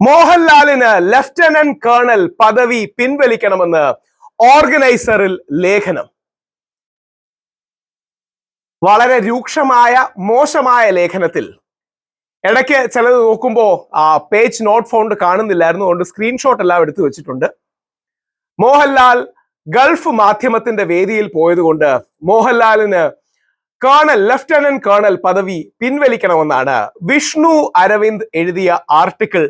മോഹൻലാലിന് lieutenant colonel പദവി പിൻവലിക്കണമെന്ന് ഓർഗനൈസറിൽ ലേഖനം. വളരെ രൂക്ഷമായ മോശമായ ലേഖനത്തിൽ. ഇടയ്ക്ക് ചിലത് നോക്കുമ്പോൾ ആ പേജ് നോട്ട് ഫൗണ്ട് കാണുന്നില്ലായിരുന്നു അതുകൊണ്ട് സ്ക്രീൻഷോട്ട് എല്ലാം എടുത്തു വെച്ചിട്ടുണ്ട്. മോഹൻലാൽ ഗൾഫ് മാധ്യമത്തിന്റെ വേദിയിൽ പോയതുകൊണ്ട് മോഹൻലാലിന് കേണൽ ലഫ്റ്റനന്റ് കേണൽ പദവി പിൻവലിക്കണമെന്നാണ് വിഷ്ണു അരവിന്ദ് എഴുതിയ ആർട്ടിക്കിൾ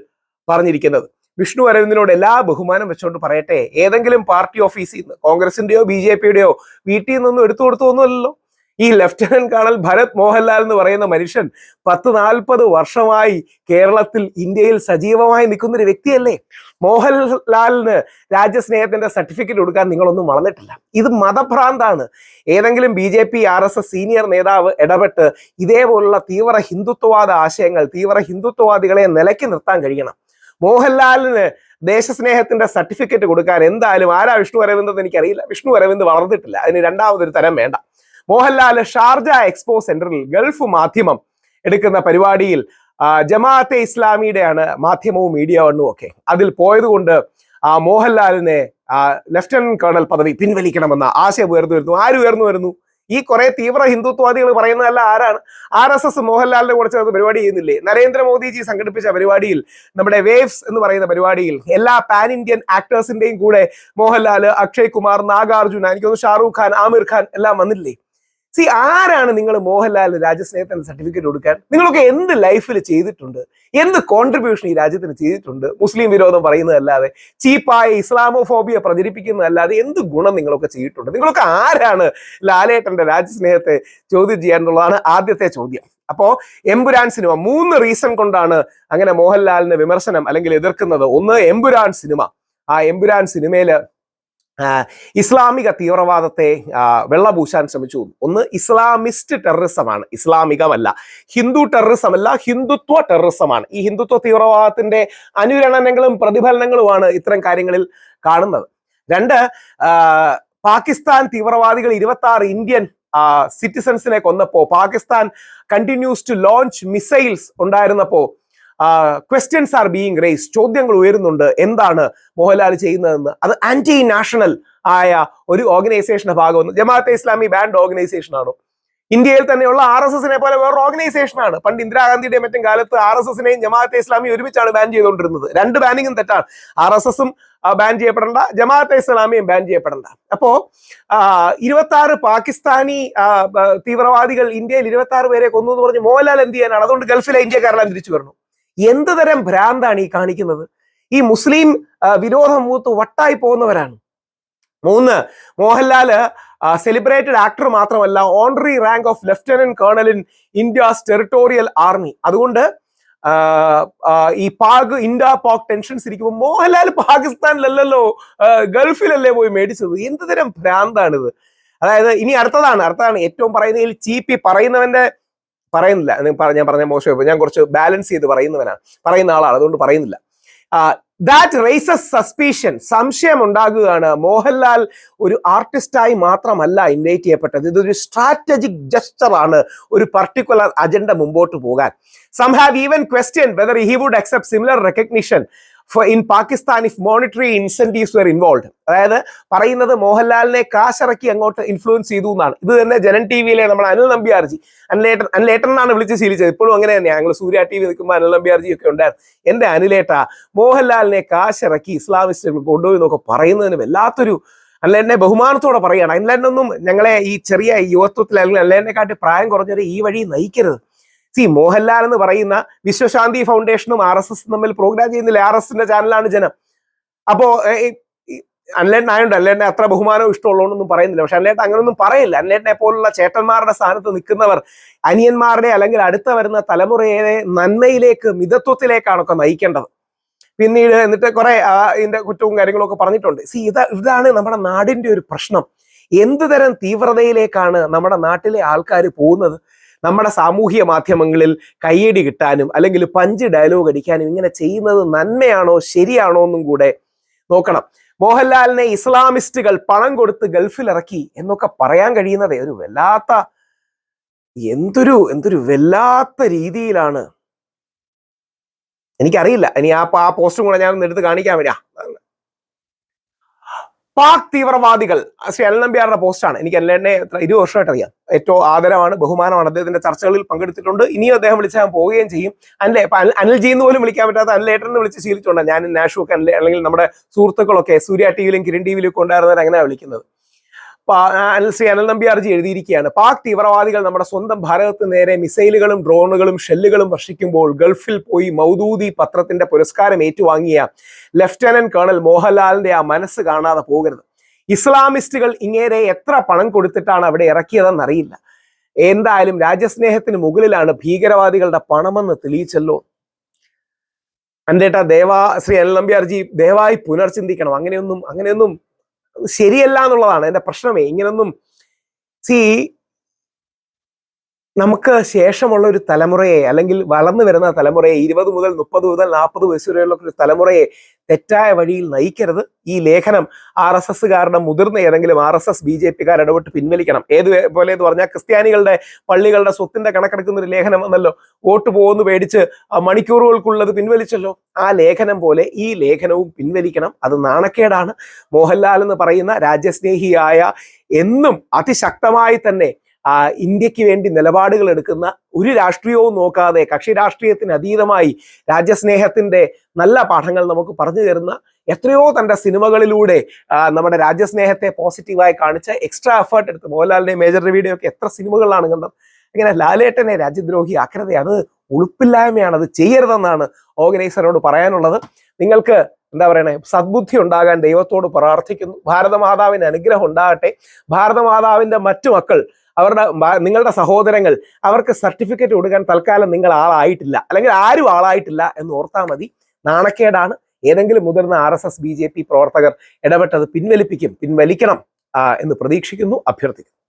പറഞ്ഞിരിക്കുന്നത്. വിഷ്ണു അരവിന്ദിനോട് എല്ലാ ബഹുമാനം വെച്ചുകൊണ്ട് പറയട്ടെ. ഏതെങ്കിലും പാർട്ടി ഓഫീസിൽ നിന്ന് കോൺഗ്രസിന്റെയോ ബി ജെ പിയുടെയോ വീട്ടിൽ നിന്നൊന്നും എടുത്തു കൊടുത്തൊന്നുമല്ലല്ലോ ഈ ലഫ്റ്റനന്റ് കേണൽ ഭരത് മോഹൻലാൽ എന്ന് പറയുന്ന മനുഷ്യൻ പത്ത് നാൽപ്പത് വർഷമായി കേരളത്തിൽ ഇന്ത്യയിൽ സജീവമായി നിൽക്കുന്ന ഒരു വ്യക്തിയല്ലേ? മോഹൻലാലിന് രാജ്യസ്നേഹത്തിന്റെ സർട്ടിഫിക്കറ്റ് കൊടുക്കാൻ നിങ്ങളൊന്നും വളർന്നിട്ടില്ല. ഇത് മതഭ്രാന്താണ്. ഏതെങ്കിലും B J P R S S senior നേതാവ് ഇടപെട്ട് ഇതേപോലുള്ള തീവ്ര ഹിന്ദുത്വവാദ ആശയങ്ങൾ തീവ്ര ഹിന്ദുത്വവാദികളെ നിലയ്ക്ക് നിർത്താൻ കഴിയണം. മോഹൻലാലിന് ദേശസ്നേഹത്തിന്റെ സർട്ടിഫിക്കറ്റ് കൊടുക്കാൻ എന്തായാലും ആരാ വിഷ്ണു അരവിന്ദ് എനിക്കറിയില്ല. വിഷ്ണു അരവിന്ദ് വളർന്നിട്ടില്ല. അതിന് രണ്ടാമതൊരു തരം വേണ്ട. മോഹൻലാൽ ഷാർജ എക്സ്പോ സെന്ററിൽ ഗൾഫ് മാധ്യമം എടുക്കുന്ന പരിപാടിയിൽ ജമാഅത്തെ ഇസ്ലാമിയുടെയാണ് മാധ്യമവും മീഡിയ വണ്ണും ഒക്കെ. അതിൽ പോയതുകൊണ്ട് ആ മോഹൻലാലിനെ ലെഫ്റ്റനന്റ് കേണൽ പദവി പിൻവലിക്കണമെന്ന ആശയം ഉയർന്നു വരുന്നു. ആര് ഉയർന്നു വരുന്നു? ഈ കുറെ തീവ്ര ഹിന്ദുത്വവാദികൾ പറയുന്നതല്ല ആരാണ്? ആർ എസ് എസ് മോഹൻലാലിനെ കൂടെ ചേർന്ന് പരിപാടി ചെയ്യുന്നില്ലേ? നരേന്ദ്രമോദിജി സംഘടിപ്പിച്ച പരിപാടിയിൽ നമ്മുടെ വേവ്സ് എന്ന് പറയുന്ന പരിപാടിയിൽ എല്ലാ പാൻ ഇന്ത്യൻ ആക്ടേഴ്സിന്റെയും കൂടെ മോഹൻലാൽ അക്ഷയ് കുമാർ നാഗാർജുന എനിക്കൊന്ന് ഷാറൂഖ് ഖാൻ ആമിർ ഖാൻ എല്ലാം വന്നില്ലേ? സി ആരാണ് നിങ്ങൾ മോഹൻലാലിന് രാജ്യസ്നേഹത്തിന് സർട്ടിഫിക്കറ്റ് കൊടുക്കാൻ? നിങ്ങളൊക്കെ എന്ത് ലൈഫിൽ ചെയ്തിട്ടുണ്ട്? എന്ത് കോൺട്രിബ്യൂഷൻ ഈ രാജ്യത്തിന് ചെയ്തിട്ടുണ്ട്? മുസ്ലിം വിരോധം പറയുന്നതല്ലാതെ ചീപ്പായ ഇസ്ലാമോഫോബിയ പ്രചരിപ്പിക്കുന്നതല്ലാതെ എന്ത് ഗുണം നിങ്ങളൊക്കെ ചെയ്തിട്ടുണ്ട്? നിങ്ങളൊക്കെ ആരാണ് ലാലേട്ടന്റെ രാജ്യസ്നേഹത്തെ ചോദ്യം ചെയ്യാന്നുള്ളതാണ് ആദ്യത്തെ ചോദ്യം. അപ്പോ എംപുരാൻ സിനിമ മൂന്ന് റീസൺ കൊണ്ടാണ് അങ്ങനെ മോഹൻലാലിന് വിമർശനം അല്ലെങ്കിൽ എതിർക്കുന്നത്. ഒന്ന് എംപുരാൻ സിനിമ. ആ എംപുരാൻ സിനിമയിൽ ആ, ഇസ്ലാമിക തീവ്രവാദത്തെ വെള്ളപൂശാൻ ശ്രമിച്ചു. ഒന്ന് ഇസ്ലാമിസ്റ്റ് ടെററിസമാണ്. ഇസ്ലാമികമല്ല. ഹിന്ദു ടെററിസം അല്ല ഹിന്ദുത്വ ടെററിസമാണ്. ഈ ഹിന്ദുത്വ തീവ്രവാദത്തിന്റെ അനുരണനങ്ങളും പ്രതിഫലനങ്ങളുമാണ് ഇത്തരം കാര്യങ്ങളിൽ കാണുന്നത്. രണ്ട് പാകിസ്ഥാൻ തീവ്രവാദികൾ ഇരുപത്തി ആറ് ഇന്ത്യൻ സിറ്റിസൺസിനെ കൊന്നപ്പോ Pakistan continues to launch missiles ഉണ്ടായിരുന്നപ്പോ questions are being raised ചോദ്യങ്ങൾ ഉയരുന്നുണ്ട്. എന്താണ് മോഹൻലാൽ ചെയ്യുന്നതെന്ന്? അത് ആന്റി നാഷണൽ ആയ ഒരു ഓർഗനൈസേഷന്റെ ഭാഗമെന്ന് ജമാഅത്തെ ഇസ്ലാമി ബാൻഡ് ഓർഗനൈസേഷൻ ആണോ? ഇന്ത്യയിൽ തന്നെയുള്ള ആർ എസ് എസിനെ പോലെ വേറെ ഓർഗനൈസേഷൻ ആണ്. പണ്ട് ഇന്ദിരാഗാന്ധിയുടെ മറ്റും കാലത്ത് ആർ എസ് എസിനെയും ജമാഅത്തെ ഇസ്ലാമി ഒരുമിച്ചാണ് ബാൻ ചെയ്തുകൊണ്ടിരുന്നത്. രണ്ട് ബാനിങ്ങും തെറ്റാണ്. ആർ എസ് എസും ബാൻ ചെയ്യപ്പെടേണ്ട. ജമാഅത്തെ ഇസ്ലാമിയും ബാൻ ചെയ്യപ്പെടേണ്ട. അപ്പോ ഇരുപത്തി ആറ് പാകിസ്ഥാനി തീവ്രവാദികൾ ഇന്ത്യയിൽ ഇരുപത്തി ആറ് പേരെ കൊന്നു എന്ന് പറഞ്ഞ് മോഹൻലാൽ എന്ത് ചെയ്യാനാണ്? അതുകൊണ്ട് ഗൾഫിലെ ഇന്ത്യക്കാരെല്ലാം തിരിച്ചു വരണം. എന്ത് തരം ഭ്രാന്താണ് ഈ കാണിക്കുന്നത്? ഈ മുസ്ലിം വിരോധ മൂത്ത് വട്ടായി പോകുന്നവരാണ്. മൂന്ന് മോഹൻലാൽ സെലിബ്രേറ്റഡ് ആക്ടർ മാത്രമല്ല honorary rank of lieutenant colonel in India's territorial army അതുകൊണ്ട് ഈ പാക് ഇന്ത്യ പാക് ടെൻഷൻസ് ഇരിക്കുമ്പോൾ മോഹൻലാൽ പാകിസ്ഥാനിലല്ലല്ലോ ഗൾഫിലല്ലേ പോയി മേടിച്ചത്? എന്ത് തരം ഭ്രാന്താണിത്? അതായത് ഇനി അടുത്തതാണ് അടുത്തതാണ് ഏറ്റവും പറയുന്നതിൽ ചീപ്പി പറയുന്നവന്റെ പറയുന്നില്ല. ഞാൻ പറ- ഞാൻ പറഞ്ഞ മോശം ഞാൻ കുറച്ച് ബാലൻസ് ചെയ്ത് പറയുന്നവനാണ് പറയുന്ന ആളാണ് അതുകൊണ്ട് പറയുന്നില്ല. ദാറ്റ് റേസസ് സസ്പീഷൻ സംശയം ഉണ്ടാകുകയാണ് മോഹൻലാൽ ഒരു ആർട്ടിസ്റ്റായി മാത്രമല്ല ഇൻവൈറ്റ് ചെയ്യപ്പെട്ടത്. ഇതൊരു സ്ട്രാറ്റജിക് ജസ്റ്റർ ആണ് ഒരു പർട്ടിക്കുലർ അജണ്ട മുമ്പോട്ട് പോകാൻ. Some have even question whether he would accept similar recognition in Pakistan if monetary incentives were involved അതായത് പറയുന്നത് മോഹൻലാലിനെ കാശിറക്കി അങ്ങോട്ട് ഇൻഫ്ലുവൻസ് ചെയ്തു എന്നാണ്. ഇത് തന്നെ ജനൻ ടി വിയിലെ നമ്മുടെ അനിൽ നമ്പ്യാർജി. അനിലേട്ടൻ അനിലേട്ടൻ എന്നാണ് വിളിച്ച് ശീലിച്ചത്. ഇപ്പോഴും അങ്ങനെ തന്നെയാണ് ഞങ്ങൾ സൂര്യ ടി വി നിൽക്കുമ്പോൾ അനിൽ നമ്പ്യാർജി ഒക്കെ ഉണ്ടായിരുന്നു. എന്റെ അനിലേട്ട മോഹൻലാലിനെ കാശിറക്കി ഇസ്ലാമിസ്റ്റുകൾ കൊണ്ടുപോയി എന്നൊക്കെ പറയുന്നതിന് വല്ലാത്തൊരു അല്ലെന്നെ ബഹുമാനത്തോടെ പറയുകയാണ്. അനിലേട്ടനൊന്നും ഞങ്ങളെ ഈ ചെറിയ യുവത്വത്തിൽ അല്ലെങ്കിൽ അനിലേട്ടനെ കാട്ടി പ്രായം കുറഞ്ഞവരെ ഈ വഴി നയിക്കരുത്. സി മോഹൻലാൽ എന്ന് പറയുന്ന വിശ്വശാന്തി ഫൗണ്ടേഷനും ആർ എസ് എസ് തമ്മിൽ പ്രോഗ്രാം ചെയ്യുന്നില്ല? ആർ എസ് എസിന്റെ ചാനലാണ് ജനം. അപ്പോ അനിലേട്ടൻ ആയതുകൊണ്ട് അനിലേട്ടനെ അത്ര ബഹുമാനം ഇഷ്ടമുള്ളതൊന്നും പറയുന്നില്ല. പക്ഷെ അനിലേട്ടൻ അങ്ങനൊന്നും പറയില്ല. അനിലേട്ടനെ പോലുള്ള ചേട്ടന്മാരുടെ സ്ഥാനത്ത് നിൽക്കുന്നവർ അനിയന്മാരുടെ അല്ലെങ്കിൽ അടുത്ത വരുന്ന തലമുറയെ നന്മയിലേക്ക് മിതത്വത്തിലേക്കാണൊക്കെ നയിക്കേണ്ടത്. പിന്നീട് എന്നിട്ട് കുറെ ഇതിന്റെ കുറ്റവും കാര്യങ്ങളൊക്കെ പറഞ്ഞിട്ടുണ്ട്. സി ഇത് ഇതാണ് നമ്മുടെ നാടിന്റെ ഒരു പ്രശ്നം. എന്ത് തരം തീവ്രതയിലേക്കാണ് നമ്മുടെ നാട്ടിലെ ആൾക്കാർ പോകുന്നത്? നമ്മുടെ സാമൂഹ്യ മാധ്യമങ്ങളിൽ കയ്യടി കിട്ടാനും അല്ലെങ്കിൽ പഞ്ച് ഡയലോഗ് അടിക്കാനും ഇങ്ങനെ ചെയ്യുന്നത് നന്മയാണോ ശരിയാണോ എന്നും കൂടെ നോക്കണം. മോഹൻലാലിനെ ഇസ്ലാമിസ്റ്റുകൾ പണം കൊടുത്ത് ഗൾഫിൽ ഇറക്കി എന്നൊക്കെ പറയാൻ കഴിയുന്നത് ഒരു വല്ലാത്ത എന്തൊരു എന്തൊരു വല്ലാത്ത രീതിയിലാണ്. എനിക്കറിയില്ല. ഇനി ആ പോസ്റ്റും കൂടെ ഞാൻ എടുത്ത് കാണിക്കാൻ വരിക പാക് തീവ്രവാദികൾ ശ്രീ അനിൽ നമ്പ്യാരുടെ പോസ്റ്റാണ് എനിക്ക് അല്ലെന്നെ ഇരുപത് വർഷമായിട്ട് അറിയാം. ഏറ്റവും ആദരവാണ് ബഹുമാനമാണ്. അദ്ദേഹത്തിന്റെ ചർച്ചകളിൽ പങ്കെടുത്തിട്ടുണ്ട്. ഇനിയും അദ്ദേഹം വിളിച്ചാൽ പോവുകയും ചെയ്യും. ഇപ്പൊ അനിൽ ജീന്ന് പോലും വിളിക്കാൻ പറ്റാത്ത അനിലേട്ടൻ വിളിച്ച് ശീലിച്ചുകൊണ്ട് ഞാൻ നാഷു ഒക്കെ അല്ലെങ്കിൽ നമ്മുടെ സുഹൃത്തുക്കളൊക്കെ സൂര്യ ടിവിയിലും കിരൺ ടിവിയിലും ഒക്കെ ഉണ്ടായിരുന്നവർ അങ്ങനെയാണ് വിളിക്കുന്നത്. പാ- അനൽ നമ്പ്യാർജി എഴുതിയിരിക്കുകയാണ്. പാക് തീവ്രവാദികൾ നമ്മുടെ സ്വന്തം ഭാരതത്തിന് നേരെ മിസൈലുകളും ഡ്രോണുകളും ഷെല്ലുകളും വർഷിക്കുമ്പോൾ ഗൾഫിൽ പോയി മൗദൂദി പത്രത്തിന്റെ പുരസ്കാരം ഏറ്റുവാങ്ങിയ ലഫ്റ്റനന്റ് കേണൽ മോഹൻലാലിന്റെ ആ മനസ്സ് കാണാതെ പോകരുത്. ഇസ്ലാമിസ്റ്റുകൾ ഇങ്ങേരെ എത്ര പണം കൊടുത്തിട്ടാണ് അവിടെ ഇറക്കിയതെന്ന് അറിയില്ല എന്തായാലും രാജ്യസ്നേഹത്തിന് മുകളിലാണ് ഭീകരവാദികളുടെ പണമെന്ന് തെളിയിച്ചല്ലോ. അന്റെട്ടാ ദേവാ ശ്രീ അനിൽ നമ്പ്യാർജി ദയവായി പുനർചിന്തിക്കണം. അങ്ങനെയൊന്നും അങ്ങനെയൊന്നും ശരിയല്ല എന്നുള്ളതാണ് എന്റെ പ്രശ്നമേ. ഇങ്ങനൊന്നും സി നമുക്ക് ശേഷമുള്ള ഒരു തലമുറയെ അല്ലെങ്കിൽ വളർന്നു വരുന്ന തലമുറയെ ഇരുപത് മുതൽ മുപ്പത് മുതൽ നാൽപ്പത് വയസ്സ് വരെയുള്ള ഒരു തലമുറയെ തെറ്റായ വഴിയിൽ നയിക്കരുത്. ഈ ലേഖനം ആർ എസ് എസ്സുകാരുടെ മുതിർന്ന ഏതെങ്കിലും R S S B J പിക്കാർ ഇടപെട്ട് പിൻവലിക്കണം. ഏത് പോലെ എന്ന് പറഞ്ഞാൽ ക്രിസ്ത്യാനികളുടെ പള്ളികളുടെ സ്വത്തിന്റെ കണക്കെടുക്കുന്ന ഒരു ലേഖനം വന്നല്ലോ വോട്ട് പോകുന്നു പേടിച്ച് മണിക്കൂറുകൾക്കുള്ളത് പിൻവലിച്ചല്ലോ. ആ ലേഖനം പോലെ ഈ ലേഖനവും പിൻവലിക്കണം. അത് നാണക്കേടാണ്. മോഹൻലാൽ എന്ന് പറയുന്ന രാജ്യസ്നേഹിയായ എന്നും അതിശക്തമായി തന്നെ ഇന്ത്യയ്ക്ക് വേണ്ടി നിലപാടുകൾ എടുക്കുന്ന ഒരു രാഷ്ട്രീയവും നോക്കാതെ കക്ഷി രാഷ്ട്രീയത്തിന് അതീതമായി രാജ്യസ്നേഹത്തിന്റെ നല്ല പാഠങ്ങൾ നമുക്ക് പറഞ്ഞു തരുന്ന എത്രയോ തന്റെ സിനിമകളിലൂടെ നമ്മുടെ രാജ്യസ്നേഹത്തെ പോസിറ്റീവായി കാണിച്ച എക്സ്ട്രാ എഫേർട്ട് എടുത്ത് മോഹൻലാലിന്റെ മേജർ രവിയുടെ ഒക്കെ എത്ര സിനിമകളാണ് കണ്ടത്. ഇങ്ങനെ ലാലേട്ടനെ രാജ്യദ്രോഹി ആക്കരുതേ അത് ഉളുപ്പില്ലായ്മയാണ് അത് ചെയ്യരുതെന്നാണ് ഓർഗനൈസറോട് പറയാനുള്ളത്. നിങ്ങൾക്ക് എന്താ പറയണേ സദ്ബുദ്ധി ഉണ്ടാകാൻ ദൈവത്തോട് പ്രാർത്ഥിക്കുന്നു. ഭാരതമാതാവിന് അനുഗ്രഹം ഉണ്ടാകട്ടെ. ഭാരതമാതാവിന്റെ മറ്റു മക്കൾ അവരുടെ നിങ്ങളുടെ സഹോദരങ്ങൾ അവർക്ക് സർട്ടിഫിക്കറ്റ് കൊടുക്കാൻ തൽക്കാലം നിങ്ങൾ ആളായിട്ടില്ല. അല്ലെങ്കിൽ ആരും ആളായിട്ടില്ല എന്ന് ഓർത്താൽ മതി. നാണക്കേടാണ്. ഏതെങ്കിലും മുതിർന്ന R S S B J P പ്രവർത്തകർ ഇടപെട്ടത് പിൻവലിപ്പിക്കും പിൻവലിക്കണം എന്ന് പ്രതീക്ഷിക്കുന്നു അഭ്യർത്ഥിക്കുന്നു.